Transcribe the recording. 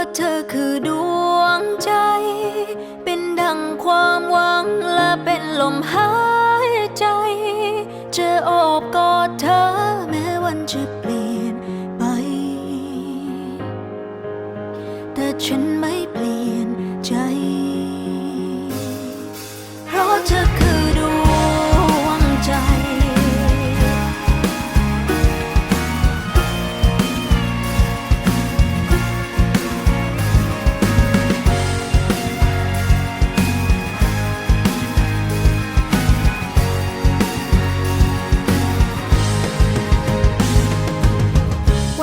ะเธอคือดวงใจ เป็นดังความหวังและเป็นลมหายใจ จะโอบกอดเธอแม้วันจะเปลี่ยนไป แต่ฉันไม่เปลี่ยนใจ เพราะเธอคือ